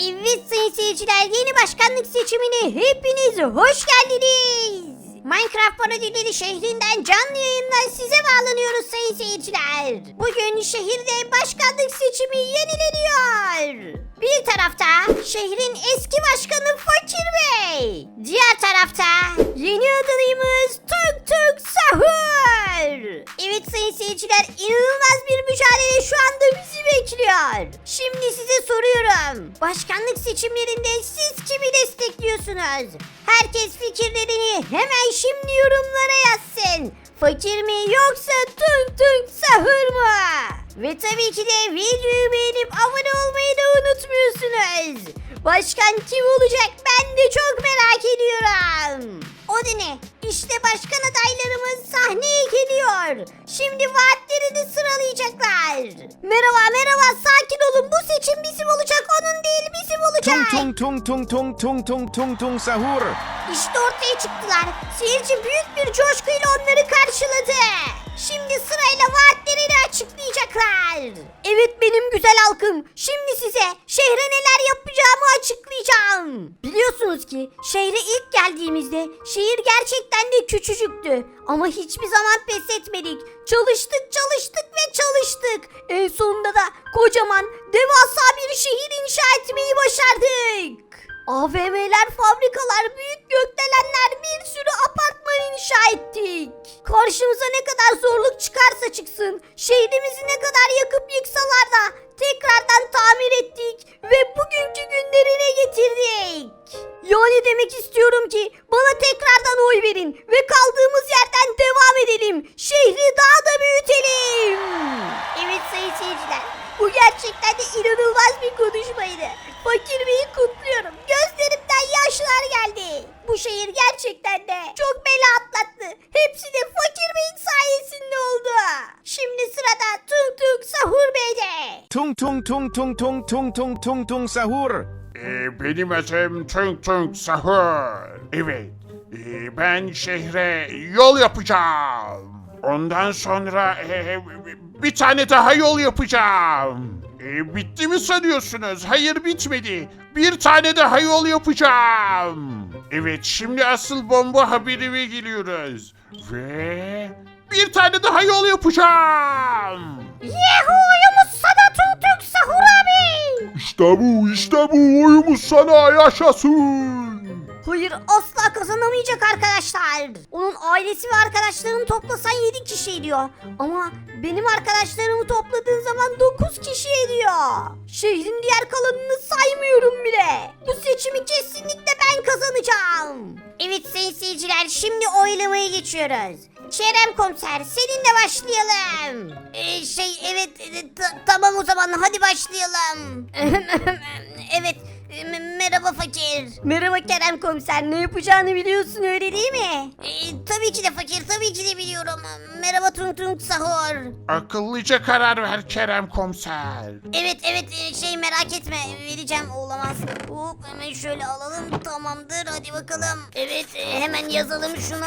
Evet sayın seyirciler yeni başkanlık seçimine hepiniz hoş geldiniz. Minecraft parodileri şehrinden canlı yayından size bağlanıyoruz sayın seyirciler. Bugün şehirde başkanlık seçimi yenileniyor. Bir tarafta şehrin eski başkanı Fakir Bey. Diğer tarafta yeni adayımız Tuk Tuk Sahur. Evet sayın seyirciler inanılmaz bir mücadele şu anda bizi bekliyor. Şimdi. Başkanlık seçimlerinde siz kimi destekliyorsunuz? Herkes fikirlerini hemen şimdi yorumlara yazsın. Fakir mi yoksa Tuk Tuk Sahur mu? Ve tabii ki de videoyu beğenip abone olmayı da unutmuyorsunuz. Başkan kim olacak ben de çok merak ediyorum. O da ne? İşte başkan adaylarımız sahneye geliyor. Şimdi vaatlerini sıralayacaklar. Merhaba merhaba sakin olun bu Tung tung tung tung tung tung tung tung sahur. İşte ortaya çıktılar. Seyirci büyük bir coşkuyla onları karşıladı. Şimdi sırayla vaatlerini açıklayacaklar. Evet benim güzel halkım. Şimdi size şehre neler yapacağımı açıklayacağım. Biliyorsunuz ki şehre ilk geldiğimizde şehir gerçekten de küçücüktü. Ama hiçbir zaman pes etmedik. Çalıştık çalıştık ve çalıştık. En sonunda da kocaman devasa bir şehir inşa etmeyi başardık. AVM'ler, fabrikalar, büyük gökdelenler, bir sürü apartman inşa ettik. Karşımıza ne kadar zorluk çıkarsa çıksın, şehrimizi ne kadar yakıp yıksalar da tekrardan tamir ettik ve bugünkü günlerine getirdik. Yani demek istiyorum ki bana tekrardan oy verin ve kaldığımız yerden devam edelim. Şehri daha da büyütelim. Evet sayın seyirciler. Bu gerçekten de inanılmaz bir konuşmaydı. Fakir Bey'i kutluyorum. Gözlerimden yaşlar geldi. Bu şehir gerçekten de çok bela atlattı. Hepsi de Fakir Bey'in sayesinde oldu. Şimdi sırada Tung Tung Sahur Bey'de. Tung tung tung tung tung tung tung tung tung sahur. Ee, benim adım Tung Tung Sahur. Evet, ee, ben şehre yol yapacağım. Ondan sonra ee, bir tane daha yol yapacağım. Ee, bitti mi sanıyorsunuz? Hayır bitmedi. Bir tane daha yol yapacağım. Evet, şimdi asıl bomba haberime geliyoruz. Ve bir tane daha yol yapacağım. Yehu oyumuz sana Tung Sahur abi. İşte bu, işte bu. Oyumuz sana yaşasın. Hayır asla kazanamayacak arkadaşlar. Onun ailesi ve arkadaşlarını toplasan 7 kişi ediyor. Ama benim arkadaşlarımı topladığın zaman 9 kişi ediyor. Şehrin diğer kalanını saymıyorum bile. Bu seçimi kesinlikle ben kazanacağım. Evet sayın seyirciler şimdi oylamaya geçiyoruz. Kerem komiser seninle başlayalım. Ee, şey evet e, ta- tamam o zaman hadi başlayalım. evet e, merhaba fakir. Merhaba Kerem komiser ne yapacağını biliyorsun öyle değil mi? Ee, tabii ki de fakir tabii ki de biliyorum. Merhaba Tung Tung Sahur. Akıllıca karar ver Kerem komiser. Evet evet e, şey merak etme vereceğim olamaz. Hop hemen şöyle alalım tamamdır hadi bakalım. Evet e, hemen yazalım şunu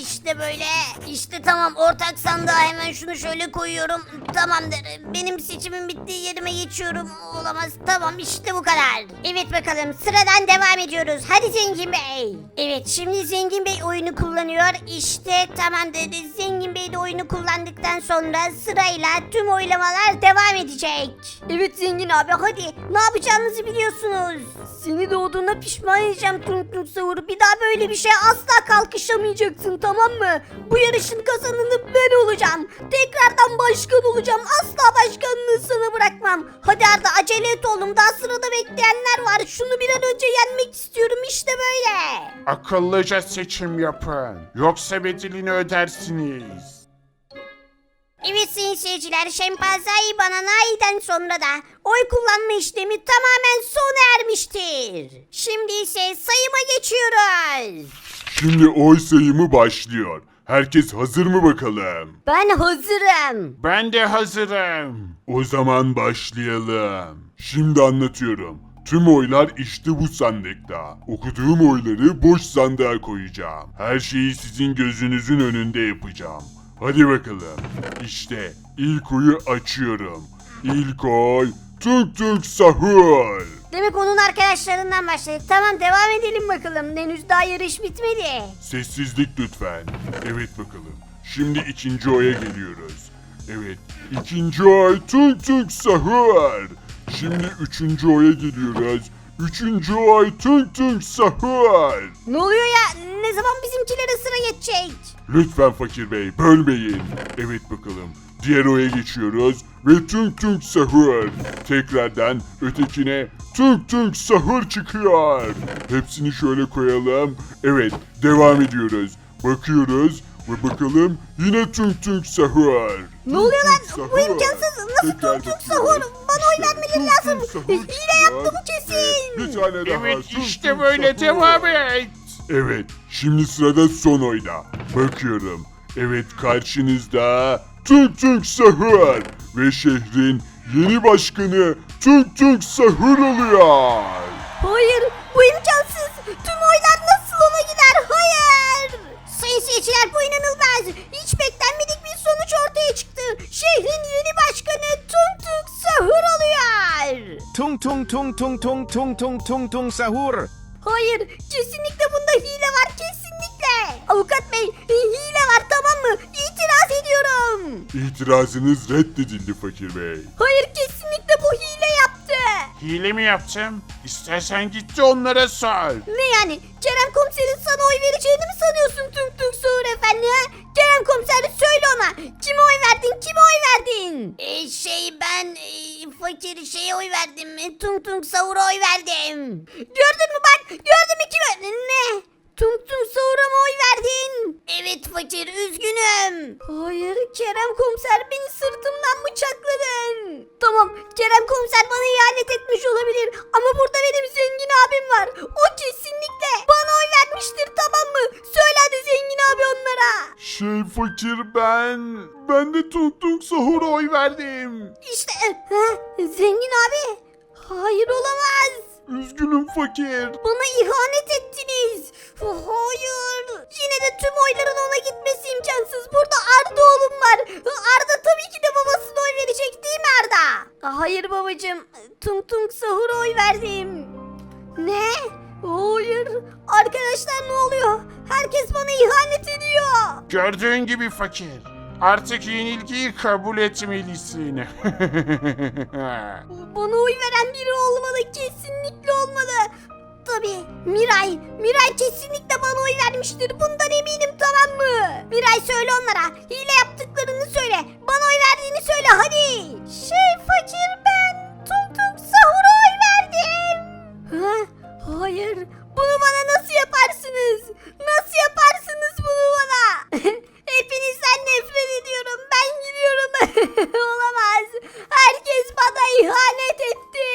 işte böyle. İşte tamam ortak sandığa hemen şunu şöyle koyuyorum. Tamamdır benim seçimim bittiği yerime geçiyorum. Olamaz tamam işte bu kadar. Evet bakalım sıradan devam ediyoruz. Hadi Zengin Bey. Evet şimdi Zengin Bey oyunu kullanıyor. İşte tamamdır Zengin Bey de oyunu kullandıktan sonra sırayla tüm oylamalar devam edecek. Evet Zengin abi hadi ne yapacağınızı biliyorsunuz. Seni doğduğuna pişman edeceğim Tung Tung Savur. Bir daha böyle bir şey asla kalkışamayacaksın tamam mı? Bu yarışın kazananı ben olacağım. Tekrardan başkan olacağım. Asla başkanlığı sana bırakmam. Hadi Arda acele et oğlum. Daha sırada bekleyenler var. Şunu bir an önce yenmek istiyorum işte böyle. Akıllıca seçim yapın. Yoksa bedelini ödersiniz. Evet sayın seyirciler Şempazai Bananai'den sonra da oy kullanma işlemi tamamen sona ermiştir. Şimdi ise sayıma geçiyoruz. Şimdi oy sayımı başlıyor. Herkes hazır mı bakalım? Ben hazırım. Ben de hazırım. O zaman başlayalım. Şimdi anlatıyorum. Tüm oylar işte bu sandıkta. Okuduğum oyları boş sandığa koyacağım. Her şeyi sizin gözünüzün önünde yapacağım. Hadi bakalım. İşte ilk oyu açıyorum. İlk oy Tuk Tuk Sahur. Demek onun arkadaşlarından başladık. Tamam devam edelim bakalım. Henüz daha yarış bitmedi. Sessizlik lütfen. Evet bakalım. Şimdi ikinci oya geliyoruz. Evet. ikinci oy tung tung sahur. Şimdi üçüncü oya geliyoruz. Üçüncü oy tung tung sahur. Ne oluyor ya? Ne zaman bizimkilere sıra geçecek? Lütfen fakir bey bölmeyin. Evet bakalım. Diğer oya geçiyoruz ve tung tung sahur. Tekrardan ötekine tung tung sahur çıkıyor. Hepsini şöyle koyalım. Evet devam ediyoruz. Bakıyoruz ve bakalım yine tung tung sahur. Ne oluyor lan? Bu imkansız. Nasıl bakıyoruz. sahur? Bana oy vermeleri lazım. Hile yaptı bu kesin. Bir tane daha. Evet işte böyle sahur. devam et. Evet, şimdi sırada son oyda. Bakıyorum. Evet karşınızda Tung Tung Sahur ve şehrin yeni başkanı Tung Tung Sahur oluyor. Hayır Tung tung tung tung tung tung tung tung tung sahur. Hayır kesinlikle bunda hile var kesinlikle. Avukat bey hile var tamam mı? İtiraz ediyorum. İtirazınız reddedildi Fakir Bey. Hayır Hile mi yaptım? İstersen gitti onlara sor. Ne yani? Kerem komiserin sana oy vereceğini mi sanıyorsun Tung Tung Sahur efendi ha? Kerem komiser söyle ona. Kime oy verdin? Kime oy verdin? E, şey ben e, fakir şeye oy verdim. Tung Tung Sahur'a oy verdim. Gördün mü bak? Gördün mü kime? Şey Fakir ben... Ben de Tung Tung Sahur'a oy verdim. İşte ha, zengin abi. Hayır olamaz. Üzgünüm Fakir. Bana ihanet ettiniz. Hayır. Yine de tüm oyların ona gitmesi imkansız. Burada Arda oğlum var. Arda tabii ki de babasına oy verecek değil mi Arda? Hayır babacığım. Tung Tung Sahur'a oy verdim. Ne? Hayır. Arkadaşlar ne oluyor? Herkes bana ihanet ediyor. Gördüğün gibi fakir. Artık yenilgiyi kabul etmelisin. Bana oy veren biri olmalı. Kesinlikle olmalı. Tabii Miray. Miray kesinlikle bana oy vermiştir. Bundan eminim tamam mı? Miray söyle onlara. Hile yaptıklarını söyle. Bana oy verdiğini söyle hadi. Şey fakir ben. Tung tung sahura oy verdim. Ha? Hayır. Bunu bana nasıl yaparsınız? Nasıl yaparsınız bunu bana? Hepinizden nefret ediyorum. Ben gidiyorum. Olamaz. Herkes bana ihanet etti.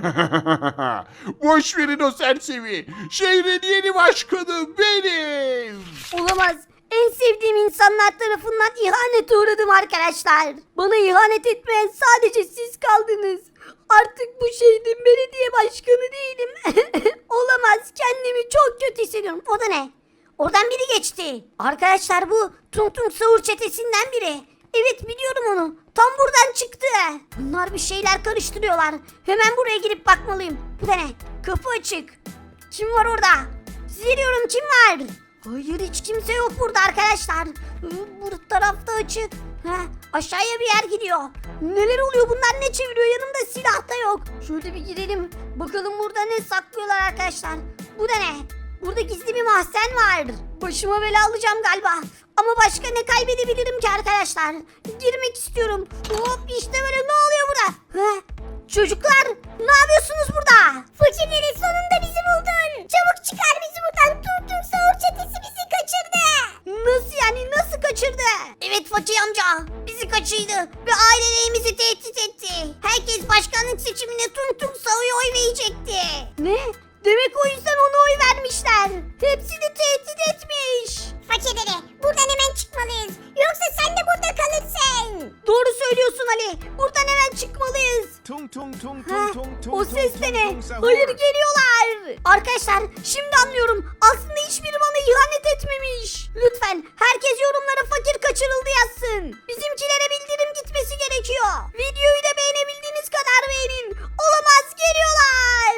Boş verin o sersemi. Şehrin yeni başkanı benim. Olamaz. En sevdiğim insanlar tarafından ihanete uğradım arkadaşlar. Bana ihanet etmeyen sadece siz kaldınız. Artık bu şehrin belediye başkanı değilim. Olamaz. Kendimi çok kötü hissediyorum. O da ne? Oradan biri geçti. Arkadaşlar bu Tung Tung Sahur çetesinden biri. Evet biliyorum onu. Tam buradan çıktı. Bunlar bir şeyler karıştırıyorlar. Hemen buraya girip bakmalıyım. Bu da ne? Kapı açık. Kim var orada? Sizi diyorum kim var? Hayır hiç kimse yok burada arkadaşlar. Bu tarafta açık. Heh, aşağıya bir yer gidiyor. Neler oluyor bunlar ne çeviriyor yanımda silah da yok. Şöyle bir gidelim. Bakalım burada ne saklıyorlar arkadaşlar. Bu da ne? Burada gizli bir mahzen var. Başıma bela alacağım galiba. Ama başka ne kaybedebilirim ki arkadaşlar? Girmek istiyorum. Hop işte böyle ne oluyor burada? Heh, Çocuklar ne yapıyorsunuz burada? Fakirleri sonunda bizi buldun. Çabuk çıkar bizi buradan. Tung sahur çetesi bizi kaçırdı. Nasıl yani nasıl kaçırdı? Evet fakir amca bizi kaçırdı ve ailelerimizi tehdit etti. Herkes başkanlık seçimine tung sahura oy verecekti. Ne? Demek o yüzden ona oy vermişler. Hepsini tehdit etmiş. Fakirleri buradan hemen çıkmalıyız. Yoksa sen de burada kalırsın. Doğru söylüyorsun Ali. Buradan hemen çıkmalıyız. Tung tung tung tung tung tung o ses de ne? Hayır geliyorlar. Arkadaşlar şimdi anlıyorum. Aslında hiçbiri bana ihanet etmemiş. Lütfen herkes yorumlara fakir kaçırıldı yazsın. Bizimkilere bildirim gitmesi gerekiyor. Videoyu da beğenebildiğiniz kadar beğenin. Olamaz geliyorlar.